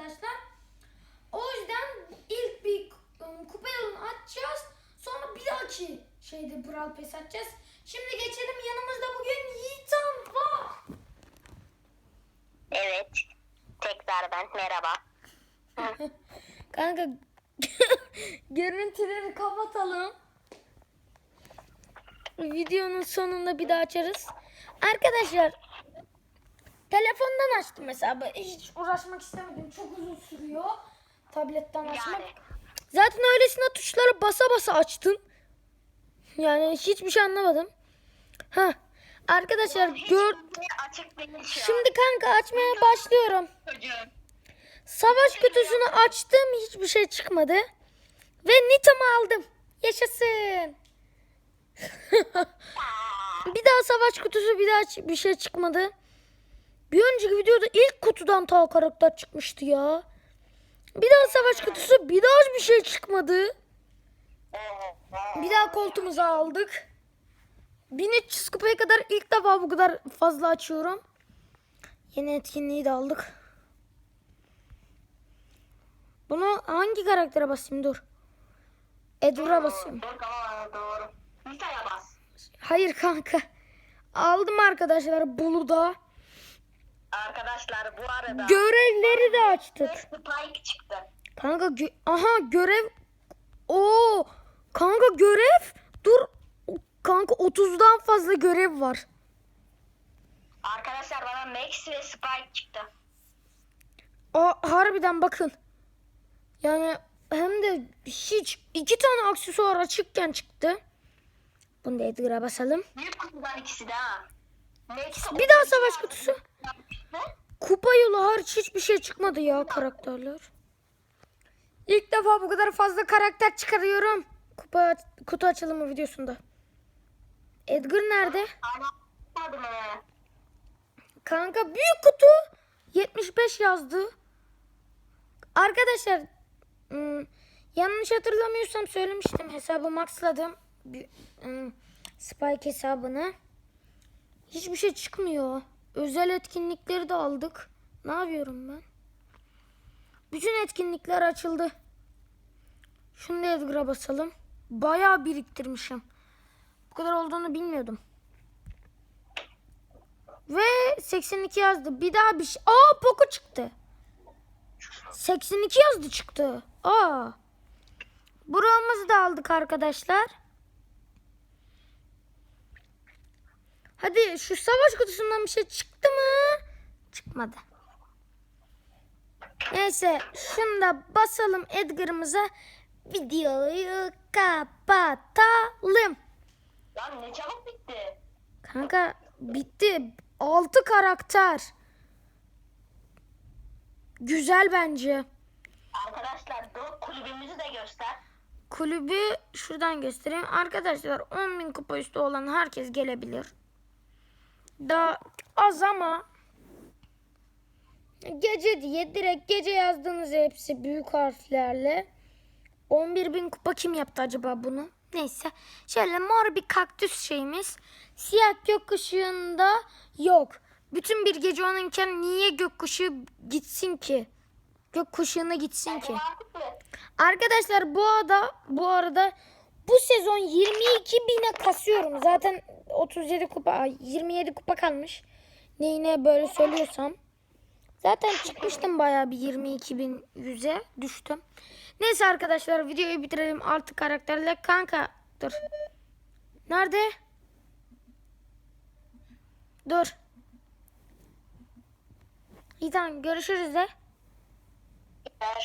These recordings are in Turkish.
arkadaşlar. O yüzden ilk bir ıı, kupa yolunu atacağız. Sonra bir dahaki şeyde Brawl Pass atacağız. Şimdi geçelim yanımızda bugün Yiğitan var. Evet. Tekrar ben. Merhaba. Kanka görüntüleri kapatalım. Videonun sonunda bir daha açarız. Arkadaşlar telefondan açtım hesabı. Hiç uğraşmak istemedim. Çok uzun sürüyor. Tabletten açmak. Yani. Zaten öylesine tuşları basa basa açtım. Yani hiçbir şey anlamadım. Ha. Arkadaşlar gör Şimdi kanka açmaya başlıyorum. çocuğum. Savaş kutusunu açtım hiçbir şey çıkmadı. Ve Nitam'ı aldım. Yaşasın. bir daha savaş kutusu bir daha bir şey çıkmadı. Bir önceki videoda ilk kutudan ta karakter çıkmıştı ya. Bir daha savaş kutusu bir daha bir şey çıkmadı. Bir daha koltuğumuzu aldık. 1300 kupaya kadar ilk defa bu kadar fazla açıyorum. Yeni etkinliği de aldık. Bunu hangi karaktere basayım dur. Edgar'a basayım. Hayır kanka. Aldım arkadaşlar Bulu'da. Arkadaşlar bu arada Görevleri de açtık. Spike çıktı. Kanka gö- aha görev. Oo kanka görev. Dur. Kanka 30'dan fazla görev var. Arkadaşlar bana Max ve Spike çıktı. Aa, harbiden bakın. Yani hem de hiç iki tane aksesuar açıkken çıktı. Bunu da Edgar'a basalım. Büyük kutudan ikisi de ha. Bir daha savaş kutusu. Kupa yolu hariç hiçbir şey çıkmadı ya karakterler. İlk defa bu kadar fazla karakter çıkarıyorum. Kupa kutu açılımı videosunda. Edgar nerede? Kanka büyük kutu 75 yazdı. Arkadaşlar ım, yanlış hatırlamıyorsam söylemiştim hesabı maxladım. Im, Spike hesabını. Hiçbir şey çıkmıyor. Özel etkinlikleri de aldık. Ne yapıyorum ben? Bütün etkinlikler açıldı. Şunu da Edgar'a basalım. Bayağı biriktirmişim. Bu kadar olduğunu bilmiyordum. Ve 82 yazdı. Bir daha bir şey. Aa Poco çıktı. 82 yazdı çıktı. Aa. Buramızı da aldık arkadaşlar. Hadi şu savaş kutusundan bir şey çıktı mı? Çıkmadı. Neyse şunu da basalım Edgar'ımıza. Videoyu kapatalım. Lan ne çabuk bitti. Kanka bitti. 6 karakter. Güzel bence. Arkadaşlar dur kulübümüzü de göster. Kulübü şuradan göstereyim. Arkadaşlar 10.000 kupa üstü olan herkes gelebilir. Daha az ama gece diye direkt gece yazdığınız hepsi büyük harflerle. 11.000 kupa kim yaptı acaba bunu? Neyse. Şöyle mor bir kaktüs şeyimiz. Siyah gökkuşağında yok. Bütün bir gece onunken niye gökkuşağı gitsin ki? Gökkuşağına gitsin ki. Arkadaşlar bu arada bu arada bu sezon 22 bine kasıyorum. Zaten 37 kupa ay, 27 kupa kalmış. Neyine böyle söylüyorsam. Zaten çıkmıştım bayağı bir 22 bin yüze düştüm. Neyse arkadaşlar videoyu bitirelim. Altı karakterle kanka dur. Nerede? Dur. İyi tamam görüşürüz de.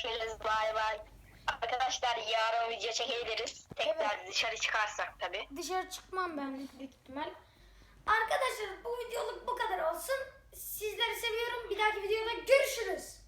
Şöyle bay bay. Arkadaşlar yarın video çekebiliriz. Tekrar dışarı çıkarsak tabi. Dışarı çıkmam ben büyük ihtimal. Arkadaşlar bu videoluk bu kadar olsun. Sizleri seviyorum. Bir dahaki videoda görüşürüz.